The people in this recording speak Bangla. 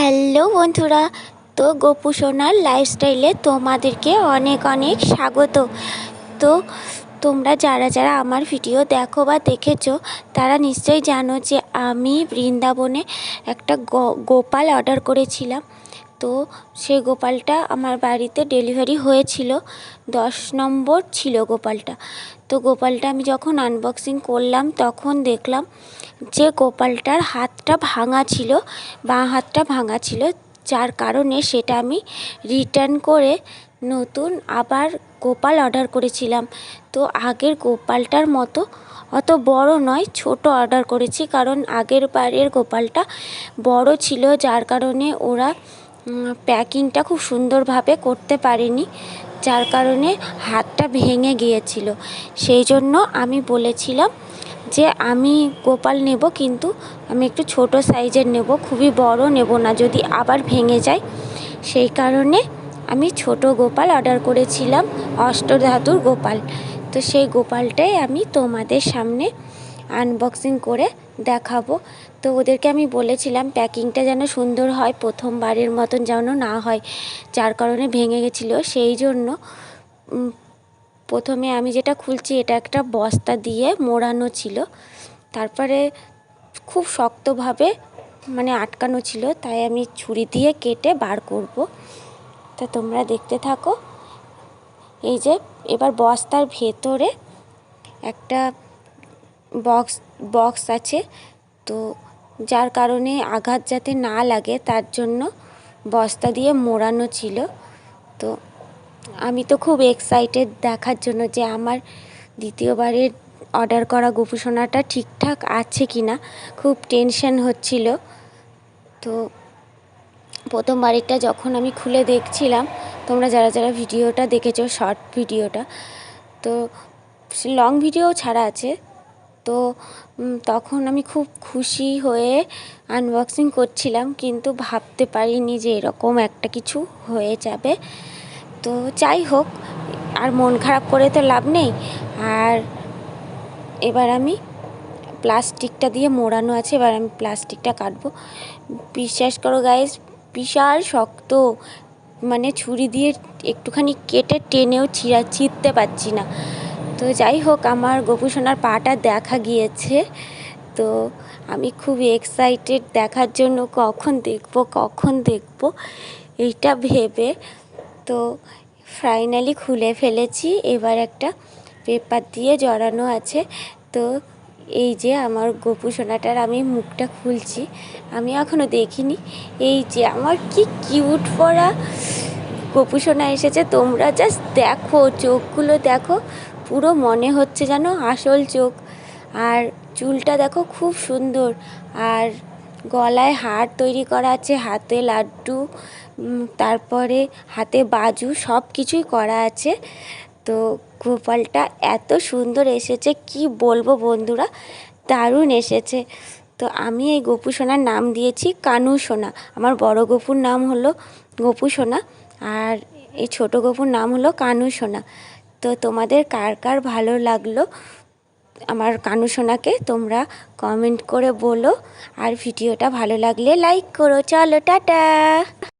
হ্যালো বন্ধুরা, তো গোপু সোনার লাইফস্টাইলে তোমাদেরকে অনেক অনেক স্বাগত। তো তোমরা যারা যারা আমার ভিডিও দেখো বা দেখেছ, তারা নিশ্চয়ই জানো যে আমি বৃন্দাবনে একটা গোপাল অর্ডার করেছিলাম। তো সেই গোপালটা আমার বাড়িতে ডেলিভারি হয়েছিল। দশ নম্বর ছিল গোপালটা। তো গোপালটা আমি যখন আনবক্সিং করলাম, তখন দেখলাম যে গোপালটার হাতটা ভাঙা ছিল, বাঁ হাতটা ভাঙা ছিল। যার কারণে সেটা আমি রিটার্ন করে নতুন আবার গোপাল অর্ডার করেছিলাম। তো আগের গোপালটার মতো অত বড় নয়, ছোট অর্ডার করেছি। কারণ আগের বারের গোপালটা বড় ছিল, যার কারণে ওরা প্যাকিংটা খুব সুন্দরভাবে করতে পারিনি, যার কারণে হাতটা ভেঙে গিয়েছিল। সেই জন্য আমি বলেছিলাম যে আমি গোপাল নেব, কিন্তু আমি একটু ছোট সাইজের নেব, খুবই বড় নেব না, যদি আবার ভেঙে যায়। সেই কারণে আমি ছোট গোপাল অর্ডার করেছিলাম, অষ্টধাতুর গোপাল। তো সেই গোপালটাই আমি তোমাদের সামনে আনবক্সিং করে দেখাবো। তো ওদেরকে আমি বলেছিলাম প্যাকিংটা যেন সুন্দর হয়, প্রথমবারের মতন যেন না হয়, যার কারণে ভেঙে গেছিল। সেই জন্য প্রথমে আমি যেটা খুলছি এটা একটা বস্তা দিয়ে মোড়ানো ছিল। তারপরে খুব শক্তভাবে মানে আটকানো ছিল, তাই আমি ছুরি দিয়ে কেটে বার করব। তা তোমরা দেখতে থাকো। এই যে, এবার বস্তার ভেতরে একটা বক্স বক্স আছে। তো যার কারণে আঘাত যাতে না লাগে, তার জন্য বস্তা দিয়ে মোড়ানো ছিল। তো আমি তো খুব এক্সাইটেড দেখার জন্য যে আমার দ্বিতীয়বারের অর্ডার করা গোপুসোনাটা ঠিকঠাক আছে কি না খুব টেনশন হচ্ছিল। তো প্রথমবারেরটা যখন আমি খুলে দেখছিলাম, তোমরা যারা যারা ভিডিওটা দেখেছ শর্ট ভিডিওটা, তো লং ভিডিও ছাড়া আছে। তো তখন আমি খুব খুশি হয়ে আনবক্সিং করছিলাম, কিন্তু ভাবতে পারিনি যে এরকম একটা কিছু হয়ে যাবে। তো যাই হোক, আর মন খারাপ করে তো লাভ নেই। আর এবার আমি প্লাস্টিকটা দিয়ে মোড়ানো আছে, এবার আমি প্লাস্টিকটা কাটবো। বিশ্বাস করো গাইজ বিশাল শক্ত মানে ছুরি দিয়ে একটুখানি কেটে টেনেও ছিঁড়া ছিঁড়তে পারছি না। তো যাই হোক, আমার গোপুসোনার পাটা দেখা গিয়েছে। তো আমি খুব এক্সাইটেড দেখার জন্য কখন দেখব কখন দেখব, এইটা ভেবে। তো ফাইনালি খুলে ফেলেছি। এবার একটা পেপার দিয়ে জড়ানো আছে। তো এই যে আমার গোপু সোনাটার আমি মুখটা খুলছি। আমি এখনও দেখিনি। এই যে আমার কি কিউট পরা গোপু সোনা এসেছে। তোমরা জাস্ট দেখো, চোখগুলো দেখো। পুরো মনে হচ্ছে যেন আসল চোখ। আর চুলটা দেখো খুব সুন্দর। আর গলায় হার তৈরি করা আছে, হাতে লাড্ডু তারপরে হাতে বাজু, সব কিছুই করা আছে। তো গোপালটা এত সুন্দর এসেছে, কি বলব বন্ধুরা? দারুণ এসেছে। তো আমি এই গোপু সোনার নাম দিয়েছি কানু সোনা। আমার বড় গপুর নাম হলো গোপু সোনা, আর এই ছোট গপুর নাম হলো কানু সোনা। তো তোমাদের কার কার ভালো লাগল আমার কানু সোনাকে তোমরা কমেন্ট করে বলো। আর ভিডিওটা ভালো লাগলে লাইক করো। চলো, টাটা!